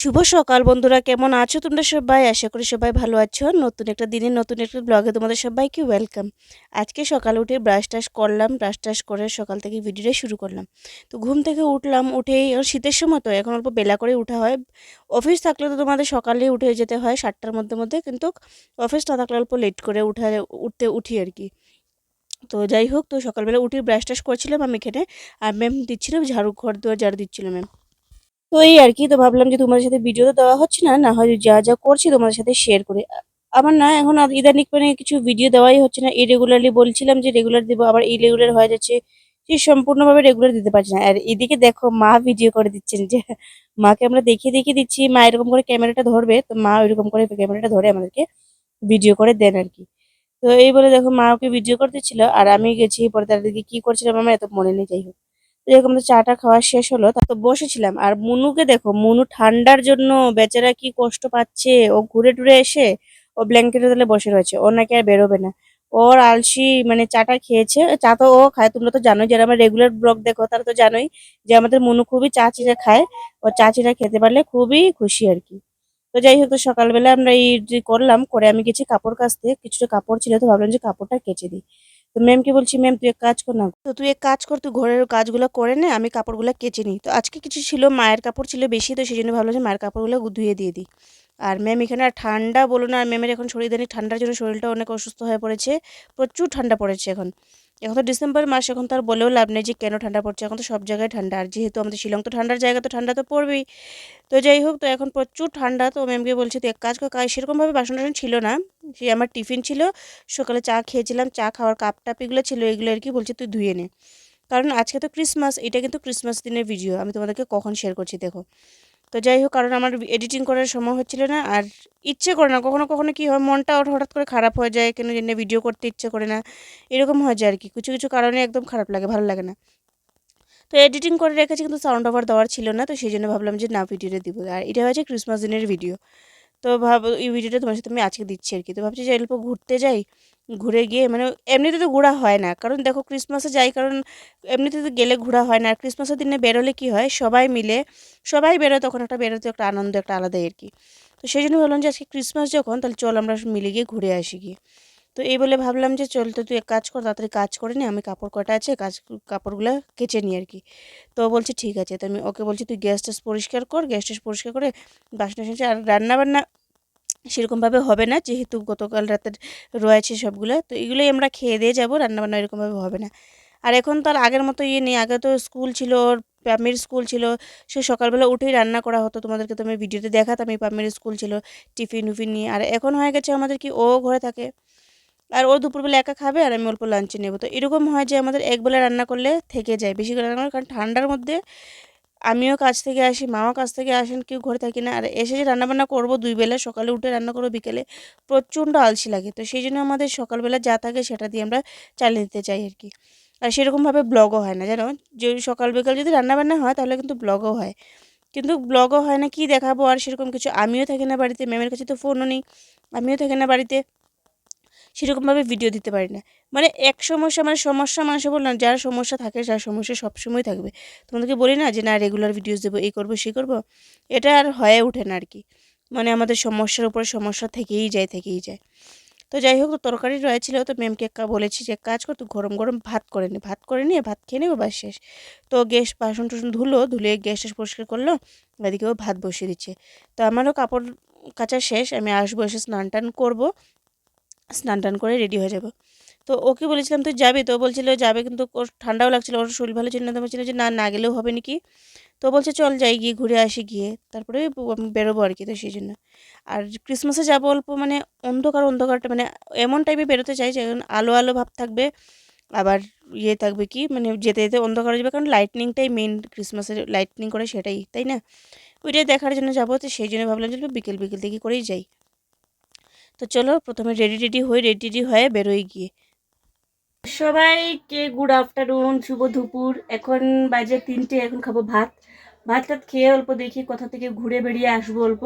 শুভ সকাল বন্ধুরা, কেমন আছো তোমরা সবাই? আশা করি সবাই ভালো আছো। নতুন একটা দিনের, নতুন একটা ব্লগে তোমাদের সবাইকে ওয়েলকাম আজকে সকালে উঠে ব্রাশ টাশ করলাম ব্রাশ টাশ করে সকাল থেকে ভিডিওটা শুরু করলাম। তো ঘুম থেকে উঠলাম, উঠেই শীতের সময় তো, এখন অল্প বেলা করে উঠা হয়। অফিস থাকলে তো তোমাদের সকালে উঠে যেতে হয়, সাতটার মধ্যে মধ্যে, কিন্তু অফিস না থাকলে অল্প লেট করে উঠা, উঠতে উঠি আর কি। তো যাই হোক, তো সকালবেলা উঠে ব্রাশ টাশ করছিলাম আমি এখানে, আর ম্যাম দিচ্ছিলাম ঝাড়ু, ঘর দুয়ার ঝাড়ু দিচ্ছিল ম্যাম তো এই আর কি, তো ভাবলাম যে তোমাদের সাথে ভিডিও তো দেওয়া হচ্ছে না না হয় যা যা করছি তোমাদের সাথে শেয়ার করে। আমার না এখন ইদানিক মানে কিছু ভিডিও দেওয়াই হচ্ছে না ইরেগুলারলি বলছিলাম যে রেগুলার দেবো, আবার ইরেগুলার হয়ে যাচ্ছে যে সম্পূর্ণভাবে রেগুলার দিতে পারছি না। আর এদিকে দেখো, মা ভিডিও করে দিচ্ছেন যে, মাকে আমরা দেখিয়ে দেখিয়ে দিচ্ছি, মা এরকম করে ক্যামেরাটা ধরবে, তো মা ওইরকম করে ক্যামেরাটা ধরে আমাদেরকে ভিডিও করে দেন আর কি। তো এই বলে দেখো, মা ওকে ভিডিও করতে ছিল আর আমি গেছি, পরে তার দিকে কি করছিলাম আমার এত মনে নেই, যাই হোক। এরকম তো চাটা খাওয়া শেষ হলো, তা বসেছিলাম। আর মুনুকে দেখো, মুনু ঠান্ডার জন্য বেচারা কি কষ্ট পাচ্ছে, ও ঘুরে টুরে এসে ও ব্ল্যাঙ্কেটের তলে বসে রয়েছে ও নাকি আর বেরোবে না। ওর আলসি মানে চাটা খেয়েছে, চা তো ও খায়, তোমরা তো জানোই, যারা আমার রেগুলার ব্লগ দেখো তারা তো জানোই যে আমাদের মুনু খুবই চা চিরা খায়, ও চা চিরা খেতে পারলে খুবই খুশি আর কি। তো যাই হোক, তো সকালবেলা আমরা এই করলাম, করে আমি গেছি কাপড় কাচতে, কিছুটা কাপড় ছিল, তো ভাবলাম যে কাপড়টা কেচে দিই। তো ম্যামকে বলছি ম্যাম তুই এক কাজ কর না তো তুই এক কাজ কর, তুই ঘরের কাজগুলো করে নে, আমি কাপড়গুলো কেচে নিই। তো আজকে কিছু ছিল, মায়ের কাপড় ছিল বেশি, তো সেই জন্য ভাবলাম যে মায়ের কাপড়গুলো ধুয়ে দিয়ে দিই। আর ম্যাম এখানে আর ঠান্ডা বলো না, আর ম্যামের এখন শরীর দানি ঠান্ডার জন্য শরীরটা অনেক অসুস্থ হয়ে পড়েছে, প্রচুর ঠান্ডা পড়েছে এখন। এখন তো ডিসেম্বর মাস, এখন তো আর বলেও লাভ নেই যে কেন ঠান্ডা পড়ছে, এখন তো সব জায়গায় ঠান্ডা। আর যেহেতু আমাদের শিলং তো ঠান্ডার জায়গা, তো ঠান্ডা তো পড়বেই। তো যাই হোক, তো এখন প্রচুর ঠান্ডা, তো ম্যামকে বলছে তো এক কাজ কাজ সেরকমভাবে বাসন টাসন ছিল না, সে আমার টিফিন ছিল, সকালে চা খেয়েছিলাম, চা খাওয়ার কাপ টাপ এগুলো ছিল, এগুলো আর কি বলছে, তুই ধুয়ে নে। কারণ আজকে তো ক্রিসমাস এটা কিন্তু ক্রিসমাস দিনের ভিডিও আমি তোমাদেরকে কখন শেয়ার করছি, দেখো। তো যাই হোক কারণ আমার এডিটিং করার সময় হচ্ছিল না, আর ইচ্ছে করে না, কখনো কখনো কি হয়, মনটা হঠাৎ করে খারাপ হয়ে যায়, কেন জন্য ভিডিও করতে ইচ্ছে করে না, এরকম হয়ে যায় আর কি। কিছু কিছু কারণে একদম খারাপ লাগে, ভালো লাগে না। তো এডিটিং করে রেখেছি, কিন্তু সাউন্ড ওভার দেওয়ার ছিল না, তো সেই জন্য ভাবলাম যে না ভিডিওটা দিব। আর এটা হয়েছে ক্রিসমাস দিনের ভিডিও তো ভাব, এই ভিডিওটা তোমার সাথে আমি আজকে দিচ্ছি আর কি। তো ভাবছি যে অল্প ঘুরতে যাই, ঘুরে গিয়ে মানে এমনিতে তো ঘোরা হয় না। কারণ দেখো ক্রিসমাসে যাই, কারণ এমনিতে তো গেলে ঘোরা হয় না। আর ক্রিসমাসের দিনে বেরোলে কি হয়, সবাই মিলে, সবাই বেরোয়, তখন একটা বেরোতে একটা আনন্দ, একটা আলাদাই আর কি। তো সেই জন্য ভাবলাম যে আজকে ক্রিসমাস যখন, তাহলে চল আমরা মিলে গিয়ে ঘুরে আসি গিয়ে। তো এই বলে ভাবলাম যে, চল তো তুই এক কাজ কর, তাড়াতাড়ি কাজ করে নি, আমি কাপড় কটা আছে, কাজ, কাপড়গুলো কেচে নিই আর কি। তো বলছে, ঠিক আছে। তো আমি ওকে বলছি, তুই গ্যাস ট্যাস পরিষ্কার কর, গ্যাস ট্যাস পরিষ্কার করে বাসন টাসন আর রান্না বান্না সেরকমভাবে হবে না, যেহেতু গতকাল রাতের রয়েছে সবগুলো, তো এগুলোই আমরা খেয়ে দিয়ে যাব রান্নাবান্না এরকমভাবে হবে না। আর এখন তো আর আগের মতো ইয়ে নেই, আগে তো স্কুল ছিল, ওর প্রাইমারি স্কুল ছিল, সে সকালবেলা উঠেই রান্না করা হতো, তোমাদেরকে তো আমি ভিডিওতে দেখাতাম, এই প্রাইমারি স্কুল ছিল, টিফিন উফিন নিয়ে, আর এখন হয়ে গেছে আমাদের কি, ও ঘরে থাকে। আর ও দুপুরবেলা একা খাবে আর আমি অল্প লাঞ্চে নেব। তো এরকম হয় যে আমাদের একবেলা রান্না করলে থেকে যায়, বেশি করে রান্না করে কারণ ঠান্ডার মধ্যে আমিও কাজ থেকে আসি মাও কাজ থেকে আসেন, কেউ ঘরে থাকি না। আর এসে যে রান্নাবান্না করব দুই বেলা সকালে উঠে রান্না করব, বিকেলে প্রচণ্ড আলসি লাগে। তো সেই জন্য আমাদের সকালবেলা যা থাকে সেটা দিয়ে আমরা চালিয়ে দিতে চাই আর কি। আর সেরকমভাবে ব্লগও হয় না, জানো? যদি সকাল বিকাল যদি রান্নাবান্না হয়, তাহলে কিন্তু ব্লগও হয়। কিন্তু ব্লগও হয় না, কি দেখাবো? আর সেরকম কিছু আমিও থাকি না বাড়িতে ম্যামের কাছে তো ফোনও নেই, আমিও থাকি না বাড়িতে। সেরকমভাবে ভিডিও দিতে পারি না। মানে এক সমস্যা মানে সমস্যা মানুষে বললাম যার সমস্যা থাকে যার সমস্যা সবসময় থাকবে। তোমাদেরকে বলি না যে, না রেগুলার ভিডিওস দেবো, এই করব, সেই করব। এটা আর হয়ে ওঠে না আর কি মানে আমাদের সমস্যার উপরে সমস্যা থেকেই যায় থেকেই যায়। তো যাই হোক তরকারি রয়েছিল, তো ম্যামকে বলেছি যে, কাজ কর, তুই গরম গরম ভাত করে নি, ভাত করে নিয়ে ভাত খেয়ে নেব বাস শেষ। তো গ্যাস, বাসন টাসন ধুলো, ধুলে গ্যাস ট্যাস পরিষ্কার করল এদিকেও ভাত বসিয়ে দিচ্ছে। তো আমারও কাপড় কাচা শেষ, আমি আসব, এসে স্নান টান করব। স্নান টান করে রেডি হয়ে যাব। তো ওকে বলেছিলাম, তুই যাবি? তো বলছিল, যাবে। কিন্তু ওর ঠান্ডাও লাগছিল, ওর শরীর ভালো ছিল না। তো বলছিল যে, না না গেলেও হবে নাকি? তো বলছে, চল যাই, গিয়ে ঘুরে আসি গিয়ে। তারপরে বেরোবো আর কি তো সেই জন্য। আর ক্রিসমাসে যাব অল্প মানে অন্ধকার, অন্ধকারটা মানে এমন টাইমে বেরোতে চাই যে, আলো আলো ভাব থাকবে, আবার ইয়ে থাকবে কি মানে যেতে যেতে অন্ধকার যাবে। কারণ লাইটনিংটাই মেন ক্রিসমাসের লাইটনিং করে সেটাই, তাই না? ওইটাই দেখার জন্য যাব। তো সেই জন্য ভাবলাম যে বিকেল বিকেল থেকে করেই যাই। তো চলো প্রথমে রেডি রেডি হয়ে রেডি রেডি হয়ে বেরোই গিয়ে। সবাইকে গুড আফটারনুন শুভ দুপুর। এখন বাজে তিনটে, এখন খাব ভাত। ভাত টাত খেয়ে অল্প দেখি কোথা থেকে ঘুরে বেরিয়ে আসব অল্প।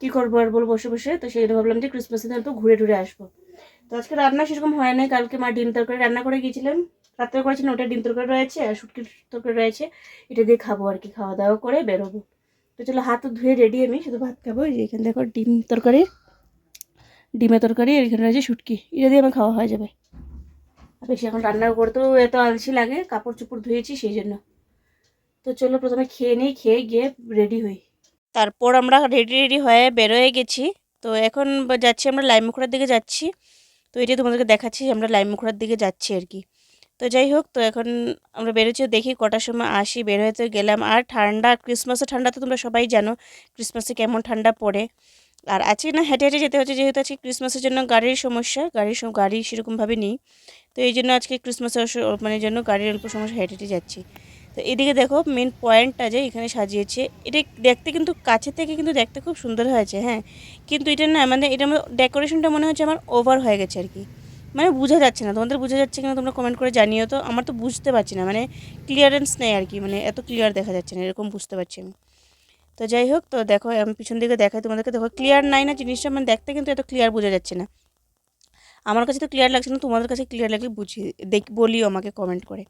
কি করব আর বলব বসে বসে? তো সেই ভাবলাম যে ক্রিসমাসে অল্প ঘুরে টুরে আসব। তো আজকে রান্না সেরকম হয় নাই। কালকে মা ডিম তরকারি রান্না করে গিয়েছিলাম রাত্রে করেছিলাম ওটা ডিম তরকারি রয়েছে আর শুটকির তরকারি রয়েছে। এটা দিয়ে খাব আর কি, খাওয়া দাওয়া করে বেরোবো। তো চলো, হাত ধুয়ে রেডি আমি, শুধু ভাত খাব। এখানে দেখো ডিম তরকারি। ডিমের তরকারি, আর এখানে রয়েছে শুটকি। এটা দিয়ে আমার খাওয়া হয়ে যাবে। বেশি এখন রান্না করতেও এত আলসি লাগে, কাপড় চোপড় ধুয়েছি সেই জন্য। তো চলো প্রথমে খেয়ে নিই, খেয়ে গিয়ে রেডি হই। তারপর আমরা রেডি রেডি হয়ে বেরোয় গেছি। তো এখন যাচ্ছি আমরা লাইমুখড়ার দিকে যাচ্ছি। তো এটাই তোমাদেরকে দেখাচ্ছি, আমরা লাইমুখড়ার দিকে যাচ্ছি আর কি। তো যাই হোক, তো এখন আমরা বেরোচ্ছি দেখি কটার সময় আসি। বের হয়ে গেলাম। আর ঠান্ডা ক্রিসমাসে ঠান্ডা তো তোমরা সবাই জানো, ক্রিসমাসে কেমন ঠান্ডা পড়ে। আর আজকে না হেঁটে হেঁটে যেতে হচ্ছে, যেহেতু আজকে ক্রিসমাসের জন্য গাড়ির সমস্যা, গাড়ির গাড়ি সেরকমভাবে নেই। তো এই জন্য আজকে ক্রিসমাসের মানে জন্য গাড়ির অল্প সমস্যা হেঁটে হেঁটে যাচ্ছি। তো এদিকে দেখো মেন পয়েন্টটা যে এখানে সাজিয়েছে, এটা দেখতে কিন্তু কাছে থেকে কিন্তু দেখতে খুব সুন্দর হয়েছে হ্যাঁ। কিন্তু এটা না মানে এটা ডেকোরেশনটা মনে হচ্ছে আমার ওভার হয়ে গেছে আর কি। মানে বোঝা যাচ্ছে না, তোমাদের বোঝা যাচ্ছে কিনা তোমরা কমেন্ট করে জানিও তো, আমার তো বুঝতে পারছি না মানে ক্লিয়ারেন্স নেই আর কি মানে এত ক্লিয়ার দেখা যাচ্ছে না, এরকম বুঝতে পারছি আমি। তো যাই হোক তো দেখো, আমি, পিছন দিকে দেখাই তোমাদেরকে। দেখো ক্লিয়ার নাই না জিনিসটা মানে দেখতে কিন্তু এত ক্লিয়ার বোঝা যাচ্ছে না। আমার কাছে তো ক্লিয়ার লাগছে না, তোমাদের কাছে ক্লিয়ার লাগলে বুঝিয়ে দেখ, বলিও আমাকে কমেন্ট করে।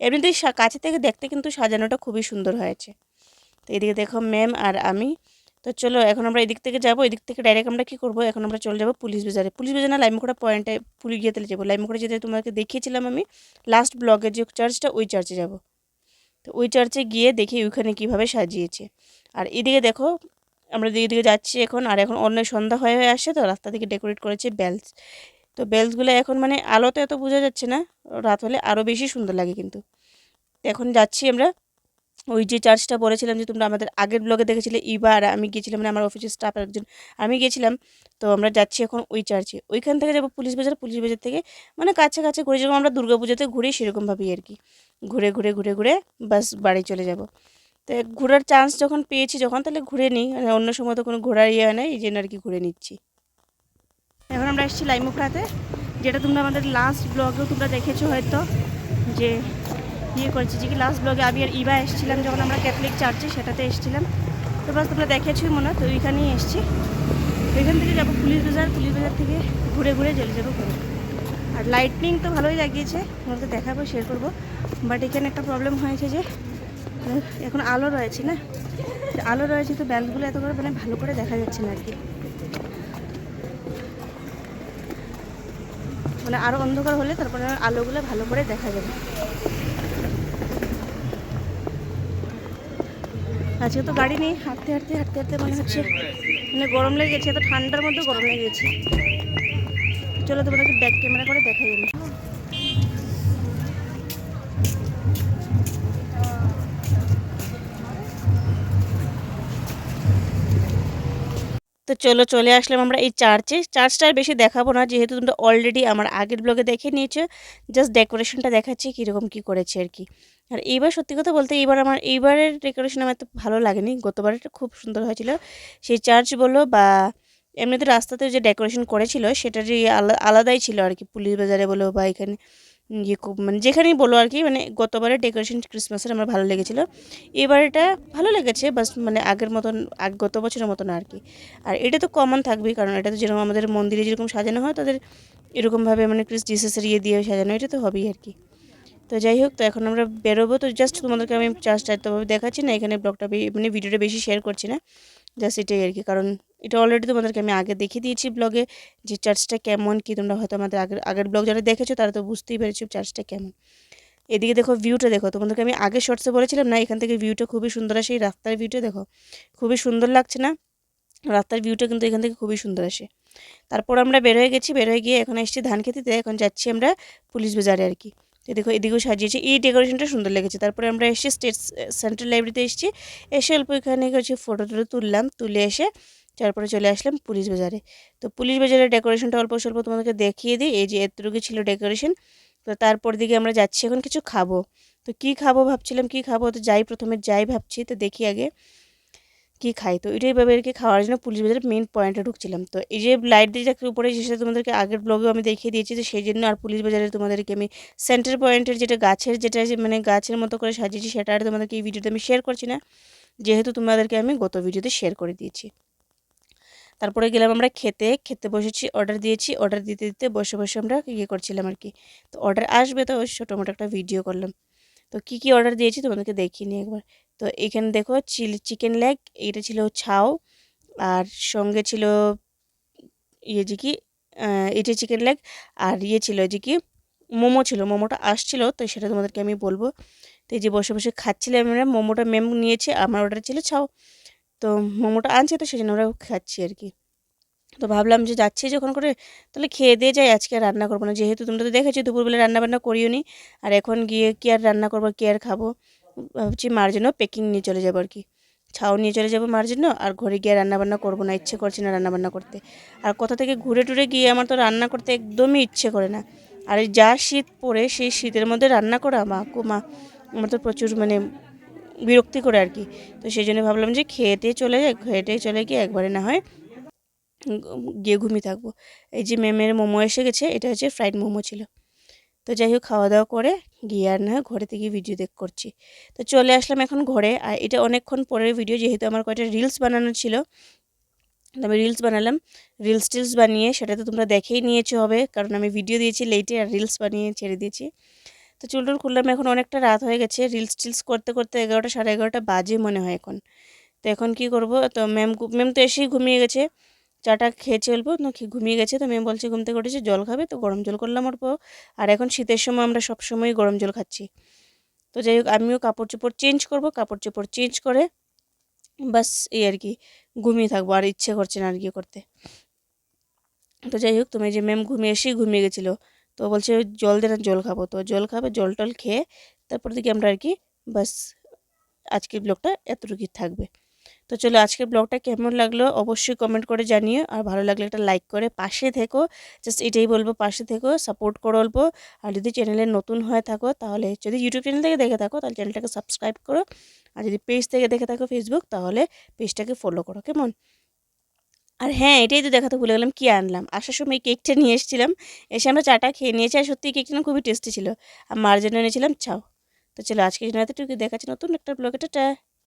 এমনিতেই কাছে থেকে দেখতে কিন্তু সাজানোটা খুবই সুন্দর হয়েছে। তো এদিকে দেখো ম্যাম আর আমি। তো চলো, এখন আমরা এদিক থেকে যাব, এদিক থেকে ডাইরেক্ট আমরা কী করব? এখন আমরা চলে যাব পুলিশ বাজারে। পুলিশ বাজার না লাইমকোড়া পয়েন্টে পুলিশ গিয়ে তাহলে যাব। লাইমকোড়া যেতে তোমাকে দেখিয়েছিলাম আমি লাস্ট ব্লগের যে চার্চটা ওই চার্চে যাব। তো ওই চার্চে গিয়ে দেখি ওইখানে কীভাবে সাজিয়েছে। আর এদিকে দেখো, আমরা দিকে দিকে যাচ্ছি এখন, আর এখন অন্য সন্ধ্যা হয়ে হয়ে আসছে, তো রাস্তা থেকে ডেকোরেট করেছে বেলস তো বেলসগুলো এখন মানে আলোতে এত বোঝা যাচ্ছে না, রাত হলে আরও বেশি সুন্দর লাগে কিন্তু। এখন যাচ্ছি আমরা, ওই যে চার্চটা বলেছিলাম যে তোমরা আমাদের আগের ব্লগে দেখেছিলে, ইবা আর আমি গিয়েছিলাম মানে আমার অফিসের স্টাফ একজন, আমি গিয়েছিলাম তো আমরা যাচ্ছি এখন ওই চার্চে ওইখান থেকে যাব পুলিশ বাজার পুলিশ বাজার থেকে মানে কাছে কাছে ঘুরে যেরকম আমরা দুর্গা পুজোতে ঘুরি সেরকমভাবেই আর কি। ঘুরে ঘুরে ঘুরে ঘুরে বাস বাড়ি চলে যাব। তো ঘোরার চান্স যখন পেয়েছি, যখন তাহলে ঘুরে নিই। মানে অন্য সময় তো কোনো ঘোরার ইয়ে হয় না, এই জন্য আর কি ঘুরে নিচ্ছি। এখন আমরা এসেছি লাইমুখড়াতে, যেটা তোমরা আমাদের লাস্ট ব্লগেও তোমরা দেখেছ হয়তো, যে ইয়ে করেছি, যে কি লাস্ট ব্লগে আমি আর ইবা এসেছিলাম যখন আমরা ক্যাথলিক চার্চে সেটাতে এসেছিলাম। তো বাস তোমরা দেখেছোই মনে তো ওইখানেই এসেছি। ওইখান থেকে যাব পুলিশ বাজার পুলিশ বাজার থেকে ঘুরে ঘুরে চলে যাব ঘুরে আর লাইটনিং তো ভালোই লাগিয়েছে, তোমাদের দেখাবো শেয়ার করব। বাট এখানে একটা প্রবলেম হয়েছে যে এখন আলো রয়েছে না? আলো রয়েছে তো ব্যালগুলো এত করে মানে ভালো করে দেখা যাচ্ছে না আর কি। মানে আরও অন্ধকার হলে তারপরে আলোগুলো ভালো করে দেখা যাবে। আজকে তো গাড়ি নেই, হাঁটতে হাঁটতে হাঁটতে হাঁটতে মনে হচ্ছে। মানে গরম লেগে গেছে, এত ঠান্ডার মধ্যে গরম লেগে গেছে। চলো তোমাদেরকে ব্যাক ক্যামেরা করে দেখাই আমি। তো চলো চলে আসলাম আমরা এই চার্চে চার্চটা আর বেশি দেখাবো না, যেহেতু তোমরা অলরেডি আমার আগের ব্লগে দেখে নিয়েছো। জাস্ট ডেকোরেশনটা দেখাচ্ছি কীরকম কী করেছে আর কি। আর এইবার সত্যি কথা বলতে এইবার আমার, এইবারের ডেকোরেশন আমার এত ভালো লাগেনি। গতবারেরটা খুব সুন্দর হয়েছিল। সেই চার্চ বলো বা এমনিতে রাস্তাতে যে ডেকোরেশন করেছিল, সেটারই আলা- আলাদাই ছিল আর কি। পুলিশ বাজারে বলো বা এখানে ইয়ে মানে যেখানেই বলো আর কি মানে গতবারের ডেকোরেশন ক্রিসমাসের আমার ভালো লেগেছিলো। এবার এটা ভালো লেগেছে, বাস মানে আগের মতন, আগ, গত বছরের মতন আর কি। আর এটা তো কমন থাকবেই, কারণ এটা তো যেরকম আমাদের মন্দিরে যেরকম সাজানো হয়, তাদের এরকমভাবে মানে ক্রিস জিসাসের ইয়ে দিয়ে সাজানো, এটা তো হবেই আর কি। তো যাই হোক, তো এখন আমরা বেরোবো। তো জাস্ট তোমাদেরকে আমি চার্জটা এতভাবে দেখাচ্ছি না, এখানে ব্লগটা মানে ভিডিওটা বেশি শেয়ার করছি না। জাস্ট এটাই আর কি, কারণ এটা অলরেডি তোমাদেরকে আমি আগে দেখিয়ে দিয়েছি ব্লগে যে চার্চটা কেমন, কি তোমরা হয়তো আমাদের আগের আগের ব্লগ যারা দেখেছ তারা তো বুঝতেই পেরেছ চার্চটা কেমন। এদিকে দেখো ভিউটা দেখো, তোমাদেরকে আমি আগে শর্টসে বলেছিলাম না, এখান থেকে ভিউটা খুবই সুন্দর আসে, এই রাস্তার ভিউটা দেখো, খুবই সুন্দর লাগছে না? রাস্তার ভিউটা কিন্তু এখান থেকে খুবই সুন্দর আসে। তারপর আমরা বের হয়ে গেছি, বের হয়ে গিয়ে এখন এসেছি ধান খেতে এখন যাচ্ছি আমরা পুলিশ বাজারে আর কি। তো দেখো, এদিকেও সাজিয়েছি, এই ডেকোরেশনটা সুন্দর লেগেছে। তারপরে আমরা এসেছি স্টেট সেন্ট্রাল লাইব্রেরিতে এসেছি, এসে অল্প এখানে হচ্ছে ফটো টটো তুললাম, তুলে এসে তারপরে চলে আসলাম পুলিশ বাজারে। তো পুলিশ বাজারের ডেকোরেশনটা অল্প স্বল্প তোমাদেরকে দেখিয়ে দিই। এই যে এতটুকু ছিল ডেকোরেশন তো তারপর দিকে আমরা যাচ্ছি এখন কিছু খাব। তো কি খাব ভাবছিলাম, কি খাব? তো যাই প্রথমে যাই ভাবছি, তো দেখি আগে কি খাই। তো এটাই ভাবে আর কি খাওয়ার জন্য পুলিশ বাজারের মেন পয়েন্টে ঢুকছিলাম। তো এই যে লাইট দিয়ে যাকে উপরে সেটা তোমাদেরকে আগের ব্লগেও আমি দেখিয়ে দিয়েছি, তো সেই জন্য আর পুলিশ বাজারে তোমাদেরকে আমি সেন্টার পয়েন্টের যেটা গাছের যেটা মানে গাছের মতো করে সাজিয়েছি, সেটা আর তোমাদেরকে এই ভিডিওতে আমি শেয়ার করছি না। যেহেতু তোমাদেরকে আমি গত ভিডিওতে শেয়ার করে দিয়েছি। তারপরে গেলাম আমরা খেতে খেতে বসেছি অর্ডার দিয়েছি অর্ডার দিতে দিতে বসে বসে আমরা ইয়ে করছিলাম আর কি। তো অর্ডার আসবে তো ছোটো মোটো একটা ভিডিও করলাম। তো কী কী অর্ডার দিয়েছি তোমাদেরকে দেখিনি একবার। তো এখানে দেখো চিলি চিকেন লেগ এইটা ছিল ছাও, আর সঙ্গে ছিল ইয়ে যে কি এটা চিকেন লেগ আর ইয়ে ছিল যে কি, মোমো ছিল, মোমোটা আসছিল, তো সেটা তোমাদেরকে আমি বলব। তো এই যে বসে বসে খাচ্ছিলাম মোমোটা মেম নিয়েছে, আমার অর্ডার ছিল ছাও। তো মোমোটা আনছে তো সেই জন্য ওরা খাচ্ছি আর কি। তো ভাবলাম যে যাচ্ছি যখন করে তাহলে খেয়ে দিয়ে যাই, আজকে আর রান্না করব না। যেহেতু তোমরা তো দেখেছ দুপুরবেলা রান্না বান্না করিও নি আর এখন গিয়ে কি আর রান্না করব, কি আর খাব, ভাবছি মার জন্য প্যাকিং নিয়ে চলে যাব আর কি। ছাও নিয়ে চলে যাব মার জন্য, আর ঘরে গিয়ে রান্না বান্না করব না, ইচ্ছে করছে না রান্না বান্না করতে। আর কোথা থেকে ঘুরে টুরে গিয়ে আমার তো রান্না করতে একদমই ইচ্ছে করে না। আর যা শীত পড়ে, সেই শীতের মধ্যে রান্না করা, মা কো মা, আমার তো প্রচুর মানে বিরক্তি করে আর কি। তো সেই জন্য ভাবলাম যে খেয়েতে চলে যায় খেয়েটে চলে গিয়ে একবারে না হয় গিয়ে ঘুমিয়ে থাকব। এই যে ম্যামের মোমো এসে গেছে, এটা হচ্ছে ফ্রাইড মোমো ছিল। তো যাই হোক, খাওয়া দাওয়া করে গিয়ে আর না ঘরে থেকে ভিডিও দেখ করছি। তো চলে আসলাম এখন ঘরে, আর এটা অনেকক্ষণ পরের ভিডিও যেহেতু আমার কয়টা রিলস বানানো ছিল, তো আমি রিলস বানালাম। রিলস টিলস বানিয়ে সেটা তো তোমরা দেখেই নিয়েছো হবে, কারণ আমি ভিডিও দিয়েছি লেটে আর রিলস বানিয়ে ছেড়ে দিয়েছি। তো চুল টুল খুললাম, এখন অনেকটা রাত হয়ে গেছে। রিলস টিলস করতে করতে এগারোটা, সাড়ে এগারোটা বাজে মনে হয় এখন। তো এখন কি করব? তো ম্যাম ম্যাম তো এসেই ঘুমিয়ে গেছে। চাটা খেয়ে চলবো। না ঘুমিয়ে গেছে। তো ম্যাম বলছে, ঘুম থেকে উঠেছে জল খাবে? তো গরম জল করলাম ওর পর আর এখন শীতের সময় আমরা সব সময় গরম জল খাচ্ছি। তো যাই হোক, আমিও কাপড় চোপড় চেঞ্জ করব। কাপড় চোপড় চেঞ্জ করে বাস এই আর কি, ঘুমিয়ে থাকব। আর ইচ্ছে করছে না আর কি করতে। তো যাই হোক তুমি যে ম্যাম ঘুমিয়ে, এসেই ঘুমিয়ে গেছিল। তো বলছে জল দে না, জল খাব। তো জল খাবে, জল টল খেয়ে তারপর থেকে আমরা আর কি বাস আজকের ব্লগটা এতটুকুই থাকবে। তো চলো আজকের ব্লগটা কেমন লাগল অবশ্যই কমেন্ট করে জানিও। আর ভালো লাগলে একটা লাইক করে পাশে থেকো। জাস্ট এটাই বলব, পাশে থেকো সাপোর্ট করো অল্প। আর যদি চ্যানেলে নতুন হয়ে থাকো, তাহলে যদি ইউটিউব চ্যানেল থেকে দেখে থাকো, তাহলে চ্যানেলটাকে সাবস্ক্রাইব করো। আর যদি পেজ থেকে দেখে থাকো ফেসবুক তাহলে পেজটাকে ফলো করো, কেমন? আর হ্যাঁ এটাই তো দেখাতে ভুলে গেলাম, কী আনলাম? আসার সময় কেকটা নিয়ে এসেছিলাম, এসে আমরা চাটা খেয়ে নিয়েছি, আর সত্যি কেকটা খুবই টেস্টি ছিল। আর মার জন্য এনেছিলাম, চাও। তো চলো আজকে জন্য এতটুকু দেখাচ্ছি নতুন একটা ব্লগে টাটা।